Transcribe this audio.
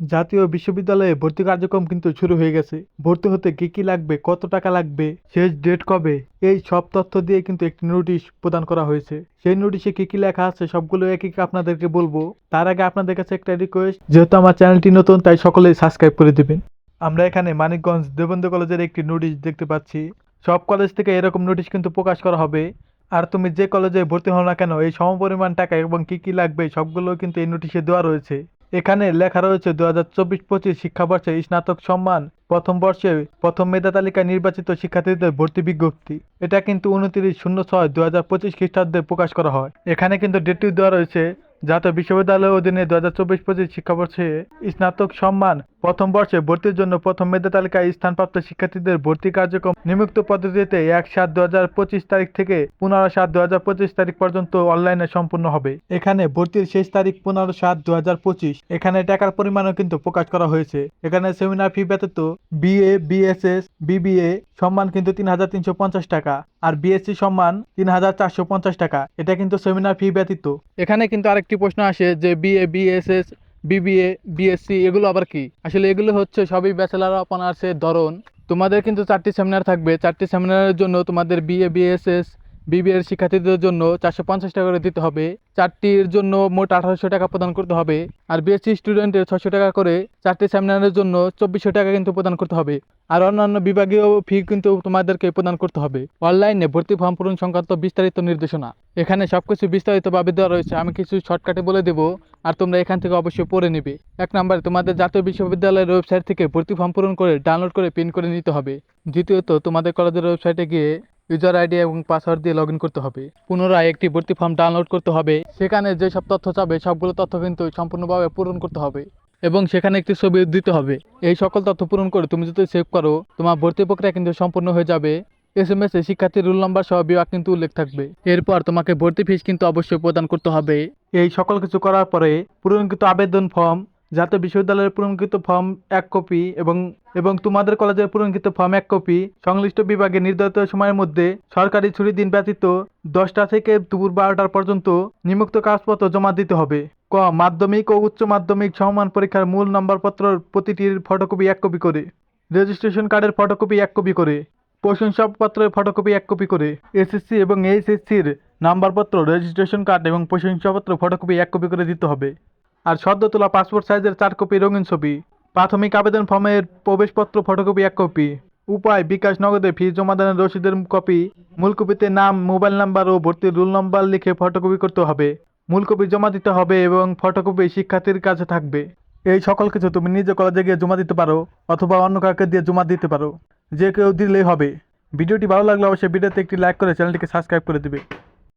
জাতীয় বিশ্ববিদ্যালয়ে ভর্তি কার্যক্রম কিন্তু শুরু হয়ে গেছে। ভর্তি হতে কি কি লাগবে, কত টাকা লাগবে, শেষ ডেট কবে, এই সব তথ্য দিয়ে কিন্তু একটি নোটিশ প্রদান করা হয়েছে। সেই নোটিশে কি কি লেখা আছে সবগুলো এক এক আপনাদেরকে বলব। তার আগে আপনাদের কাছে একটা রিকোয়েস্ট যেহেতু আমার চ্যানেলটি নতুন, তাই সকলেই সাবস্ক্রাইব করে দেবেন। আমরা এখানে মানিকগঞ্জ দেবন্দ্র কলেজের একটি নোটিশ দেখতে পাচ্ছি। সব কলেজ থেকে এরকম নোটিশ কিন্তু প্রকাশ করা হবে। আর তুমি যে কলেজে ভর্তি হও না কেন, এই সমপরিমাণ টাকা এবং কি কি লাগবে, সবগুলো কিন্তু এই নোটিশে দেওয়া রয়েছে। এখানে লেখা রয়েছে দু হাজার চব্বিশ পঁচিশ শিক্ষাবর্ষে স্নাতক সম্মান, প্রথম বর্ষে প্রথম মেধা তালিকায় নির্বাচিত শিক্ষার্থীদের ভর্তি বিজ্ঞপ্তি। এটা কিন্তু উনত্রিশ শূন্য ছয় দু হাজার পঁচিশ খ্রিস্টাব্দে প্রকাশ করা হয়। এখানে কিন্তু ডেটটি দেওয়া রয়েছে জাতীয় বিশ্ববিদ্যালয়ের অধীনে দু হাজার চব্বিশ পঁচিশ শিক্ষাবর্ষে স্নাতক সম্মান প্রথম বর্ষে ভর্তির জন্য প্রথম মেধা তালিকায় স্থানপ্রাপ্ত শিক্ষার্থীদের ভর্তি কার্যক্রম নিযুক্ত পদ্ধতিতে এক সাত দু হাজার পঁচিশ তারিখ থেকে পনেরো সাত দু হাজার পঁচিশ তারিখ পর্যন্ত অনলাইনে সম্পূর্ণ হবে। এখানে ভর্তির শেষ তারিখ পনেরো সাত দু হাজার পঁচিশ। এখানে টাকার পরিমাণও কিন্তু প্রকাশ করা হয়েছে। এখানে সেমিনার ফি ব্যতীত বিএ, বিএসএস, বিবিএ সম্মান কিন্তু তিন হাজার তিনশো পঞ্চাশ টাকা আর বিএসসি সম্মান তিন হাজার চারশো পঞ্চাশ টাকা। এটা কিন্তু সেমিনার ফি ব্যতীত। এখানে কিন্তু আরেকটি প্রশ্ন আসে যে বিএ, বিএসএস বিবিএ বিএসসি এগুলো আবার কি? আসলে এগুলো হচ্ছে সবই ব্যাচেলার অফ অনার্সের ধরন। তোমাদের কিন্তু চারটি সেমিনার থাকবে। চারটি সেমিনারের জন্য তোমাদের বিএ বিএসএস বিবিএর শিক্ষার্থীদের জন্য চারশো পঞ্চাশ টাকা করে দিতে হবে। চারটির জন্য মোট আঠারোশো টাকা প্রদান করতে হবে। আর বিএসসি স্টুডেন্টের ছশো টাকা করে চারটি সেমিনারের জন্য চব্বিশশো টাকা কিন্তু প্রদান করতে হবে। আর অন্যান্য বিভাগীয় ফি কিন্তু তোমাদেরকে প্রদান করতে হবে। অনলাইনে ভর্তি ফর্ম পূরণ সংক্রান্ত বিস্তারিত নির্দেশনা। এখানে সবকিছু বিস্তারিতভাবে দেওয়া রয়েছে। আমি কিছু শর্টকাটে বলে দেবো আর তোমরা এখান থেকে অবশ্যই পড়ে নেবে। এক নম্বরে, তোমাদের জাতীয় বিশ্ববিদ্যালয়ের ওয়েবসাইট থেকে ভর্তি ফর্ম পূরণ করে ডাউনলোড করে প্রিন্ট করে নিতে হবে। দ্বিতীয়ত, তোমাদের কলেজের ওয়েবসাইটে গিয়ে ইউজার আইডি এবং পাসওয়ার্ড দিয়ে লগ করতে হবে। পুনরায় একটি ভর্তি ফর্ম ডাউনলোড করতে হবে। সেখানে যে সব তথ্য চাবে, সবগুলো তথ্য কিন্তু সম্পূর্ণভাবে পূরণ করতে হবে এবং সেখানে একটি ছবি দিতে হবে। এই সকল তথ্য পূরণ করে তুমি যদি সেভ করো, তোমার ভর্তি প্রক্রিয়া কিন্তু সম্পূর্ণ হয়ে যাবে। এস এম এস এ শিক্ষার্থীর রোল নাম্বার সহ বিভাগ কিন্তু উল্লেখ থাকবে। এরপর তোমাকে ভর্তি ফিস কিন্তু অবশ্যই প্রদান করতে হবে। এই সকল কিছু করার পরে পূরণকৃত আবেদন ফর্ম জাতীয় বিশ্ববিদ্যালয়ের পূরণকৃত ফর্ম এক কপি এবং এবং তোমাদের কলেজের পূরণকৃত ফর্ম এক কপি। সংশ্লিষ্ট বিভাগে নির্ধারিত সময়ের মধ্যে সরকারি ছুটির দিন ব্যতীত দশটা থেকে দুপুর বারোটার পর্যন্ত নিমুক্ত কাগজপত্র জমা দিতে হবে। ক, মাধ্যমিক ও উচ্চ মাধ্যমিক সমমান পরীক্ষার মূল নম্বরপত্র প্রতিটির ফটোকপি এক কপি করে। রেজিস্ট্রেশন কার্ডের ফটোকপি এক কপি করে। প্রশংসাপত্রের ফটোকপি এক কপি করে। এসএসসি এবং এইচএসসির নাম্বারপত্র, রেজিস্ট্রেশন কার্ড এবং প্রশংসাপত্র ফটোকপি এক কপি করে দিতে হবে। আর সদ্য তোলা পাসপোর্ট সাইজের চার কপি রঙিন ছবি। প্রাথমিক আবেদন ফর্মের প্রবেশপত্র ফটোকপি এক কপি উপায়, বিকাশ নগদে ফি জমা দানের রসিদের কপি মূল কপিতে নাম মোবাইল নাম্বার ও ভর্তির রোল নম্বর লিখে ফটোকপি করতে হবে। মূল কপি জমা দিতে হবে এবং ফটোকপি শিক্ষার্থীর কাছে থাকবে। এই সকল কিছু তুমি নিজে কলেজে গিয়ে জমা দিতে পারো অথবা অন্য কাউকে দিয়ে জমা দিতে পারো। যে কেউ দিলেই হবে। ভিডিওটি ভালো লাগলে অবশ্যই ভিডিওতে একটি লাইক করে চ্যানেলটিকে সাবস্ক্রাইব করে দিবে।